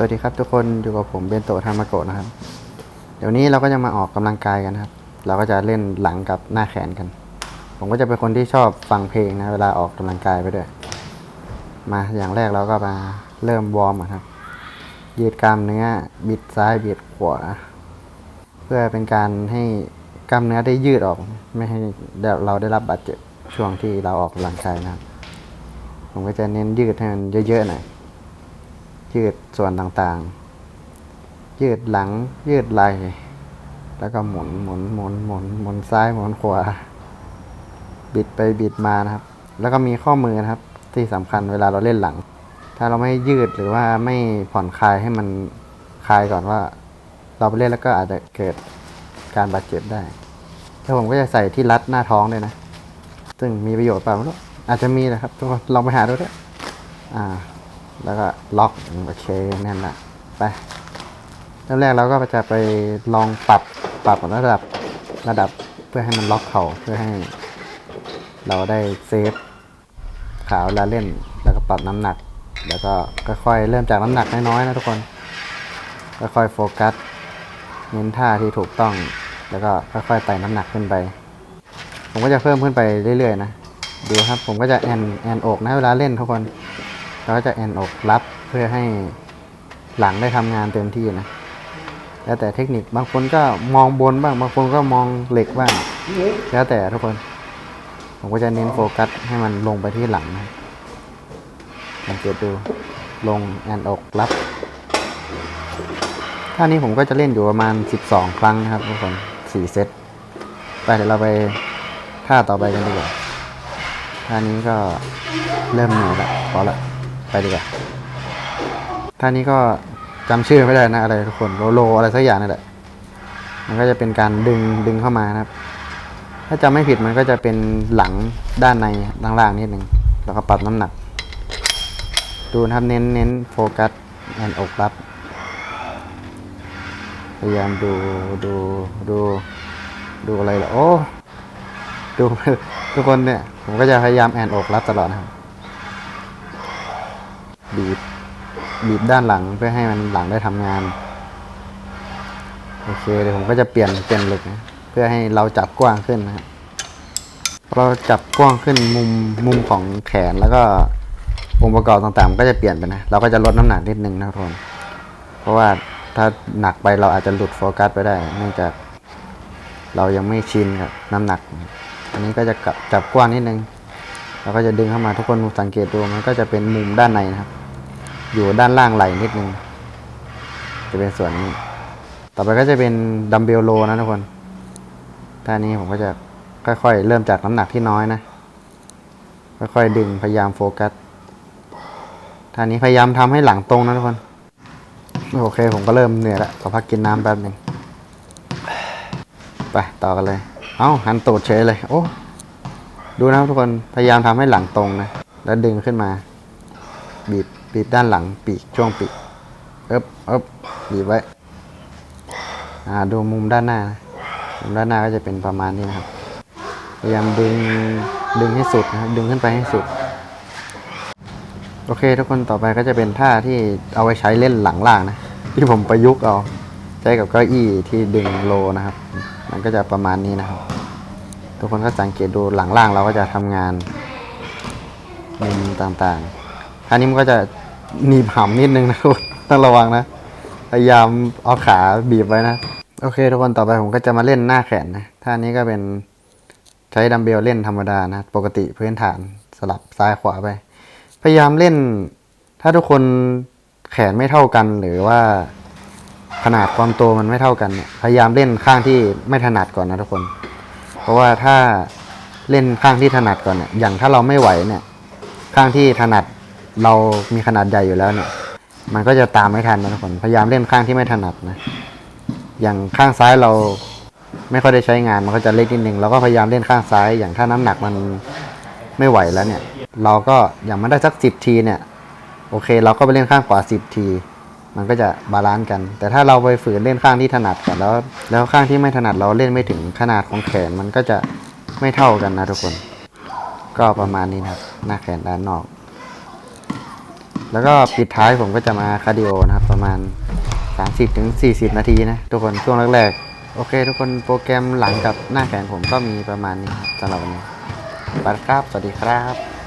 สวัสดีครับทุกคนอยู่กับผมเบนโตะธรรมโกะนะครับ เดี๋ยวนี้เราก็จะมาออกกำลังกายกันครับ เราก็จะเล่นหลังกับหน้าแขนกัน ผมก็จะเป็นคนที่ชอบฟังเพลงนะเวลาออกกำลังกายไปด้วย มาอย่างแรกเราก็มาเริ่มวอร์มครับ ยืดกล้ามเนื้อบิดซ้ายบิดขวาเพื่อเป็นการให้กล้ามเนื้อได้ยืดออก ไม่ให้เราได้รับบาดเจ็บช่วงที่เราออกกำลังกายนะครับ ผมก็จะเน้นยืดให้มันเยอะๆหน่อย ยืดส่วนต่างๆ ยืดหลัง ยืดไหล่แล้วก็หมุนหมุนหมุนหมุนหมุนซ้ายหมุนขวา บิดไปบิดมานะครับ แล้วก็มีข้อมือนะครับ ที่สำคัญเวลาเราเล่นหลัง ถ้าเราไม่ยืดหรือว่าไม่ผ่อนคลายให้มันคลายก่อนว่า เราไปเล่นแล้วก็อาจจะเกิดการบาดเจ็บได้แล้วผมก็จะใส่ที่รัดหน้าท้องด้วยนะ ซึ่งมีประโยชน์เปล่าไม่รู้อาจจะมีนะครับทุกคนลองไปหาดูด้วยอ่า แล้วก็ล็อกโอเคนั่นแหละไปเริ่มแรกเราก็จะไปลองปรับปรับระดับระดับเพื่อให้มันล็อกเข่าเพื่อให้ เราได้เซฟขาเวลาเล่น แล้วก็ปรับน้ำหนัก แล้วก็ค่อยๆเริ่มจากน้ำหนักน้อยๆนะทุกคนค่อยๆโฟกัสเน้นท่าที่ถูกต้อง แล้วก็ค่อยๆไต่น้ำหนักขึ้นไป ผมก็จะเพิ่มขึ้นไปเรื่อยๆนะดูครับผมก็จะแอนแอนอกนะเวลาเล่นทุกคน เราก็จะแอนอกรับเพื่อให้หลังได้ทำงานเต็มที่นะแล้วแต่เทคนิคบางคนก็มองบนบ้างบางคนก็มองเหล็กบ้างแล้วแต่ทุกคนผมก็จะเน้นโฟกัสให้มันลงไปที่หลังนะสังเกตดูลงแอนอกรับท่านี้ผมก็จะเล่นอยู่ประมาณ 12 ครั้งนะครับทุกคน4เซตไปเดี๋ยวเราไปท่าต่อไปกันดีกว่าท่านี้ก็เริ่มเหนื่อยละพอละ ไปดีกว่าท่านี้ก็จำชื่อไม่ได้นะอะไรทุกคนโลโลอะไรสักอย่างนี่แหละ มันก็จะเป็นการดึงดึงเข้ามานะครับ ถ้าจำไม่ผิดมันก็จะเป็นหลังด้านในล่างๆนิดหนึ่งแล้วก็ปรับน้ำหนัก ดูนะครับเน้นเน้นโฟกัสแอนอกรับ พยายามดูดูดูดูอะไรเหรอโอ้ดูทุกคนเนี่ย ผมก็จะพยายามแอนอกรับตลอดนะครับ บีบบีบด้านหลังเพื่อให้มันหลังได้ทำงาน โอเคเดี๋ยวผมก็จะเปลี่ยนเปลี่ยนเหล็กนะเพื่อให้เราจับกว้างขึ้นนะครับเราจับกว้างขึ้นมุมมุมของแขนแล้วก็องค์ประกอบต่างๆมันก็จะเปลี่ยนไปนะเราก็จะลดน้ำหนักนิดนึงนะทุกคนเพราะว่าถ้าหนักไปเราอาจจะหลุดโฟกัสไปได้เนื่องจาก เรายังไม่ชินกับน้ำหนัก อันนี้ก็จะจับจับกว้างนิดนึงเราก็จะดึงเข้ามาทุกคนสังเกตดูมันก็จะเป็นมุมด้านในนะครับ อยู่ด้านล่างไหล่นิดนึง จะเป็นส่วนนี้ ต่อไปก็จะเป็นดัมเบลโลนะทุกคนท่านี้ผมก็จะค่อยๆ เริ่มจากน้ำหนักที่น้อยนะ ค่อยๆ ดึงพยายามโฟกัสท่านี้พยายามทำให้หลังตรงนะทุกคน โอเค ผมก็เริ่มเหนื่อยแล้วขอพักกินน้ำแป๊บหนึ่งไปต่อกันเลย เอ้าหันตูดเฉยเลย โอ้ ดูนะครับทุกคน พยายามทำให้หลังตรงนะ แล้วดึงขึ้นมา บีบ บีบด้านหลังปีกช่วงปีกเอ๊บเอ๊บบีบไว้ อ่าดูมุมด้านหน้านะมุมด้านหน้าก็จะเป็นประมาณนี้นะครับพยายามดึงดึงให้สุดนะครับดึงขึ้นไปให้สุด โอเค ทุกคนต่อไปก็จะเป็นท่าที่เอาไว้ใช้เล่นหลังล่างนะ ที่ผมประยุกต์เอาใช้กับเก้าอี้ที่ดึงโลนะครับ มันก็จะประมาณนี้นะครับ ทุกคนก็สังเกตดูหลังล่างเราก็จะทำงานมุมต่างๆท่านี้มันก็จะ หนีบหำนิดนึงนะทุกคนต้องระวังนะ พยายามเอาขาบีบไว้นะ โอเค ทุกคนต่อไปผมก็จะมาเล่นหน้าแขนนะท่านี้ก็เป็นใช้ดัมเบลเล่นธรรมดานะ ปกติพื้นฐานสลับซ้ายขวาไป พยายามเล่น ถ้าทุกคนแขนไม่เท่ากันหรือว่าขนาดความโตมันไม่เท่ากันเนี่ยพยายามเล่นข้างที่ไม่ถนัดก่อนนะทุกคน เพราะว่าถ้าเล่นข้างที่ถนัดก่อนเนี่ยอย่างถ้าเราไม่ไหวเนี่ย ข้างที่ถนัด เรามีขนาดใหญ่อยู่แล้วเนี่ย มันก็จะตามไม่ทันนะทุกคนพยายามเล่นข้างที่ไม่ถนัดนะ อย่างข้างซ้ายเราไม่ค่อยได้ใช้งานมันก็จะเล็กนิดนึงเราก็พยายามเล่นข้างซ้าย อย่างถ้าน้ำหนักมันไม่ไหวแล้วเนี่ย เราก็อย่างมันได้สักสิบทีเนี่ย โอเค เราก็ไปเล่นข้างขวาสิบที มันก็จะบาลานซ์กัน แต่ถ้าเราไปฝืนเล่นข้างที่ถนัดก่อนแล้ว แล้วข้างที่ไม่ถนัดเราเล่นไม่ถึงขนาดของแขนมันก็จะไม่เท่ากันนะทุกคน ก็ประมาณนี้นะครับ หน้าแขนด้านนอก แล้วก็ปิดท้ายผมก็จะมาคาร์ดิโอนะครับ ประมาณ 30ถึง40 นาทีนะ ทุกคนช่วงแรกๆ โอเค ทุกคนโปรแกรมหลังกับหน้าแขนผมก็มีประมาณนี้ครับสำหรับวันนี้ไปครับ สวัสดีครับ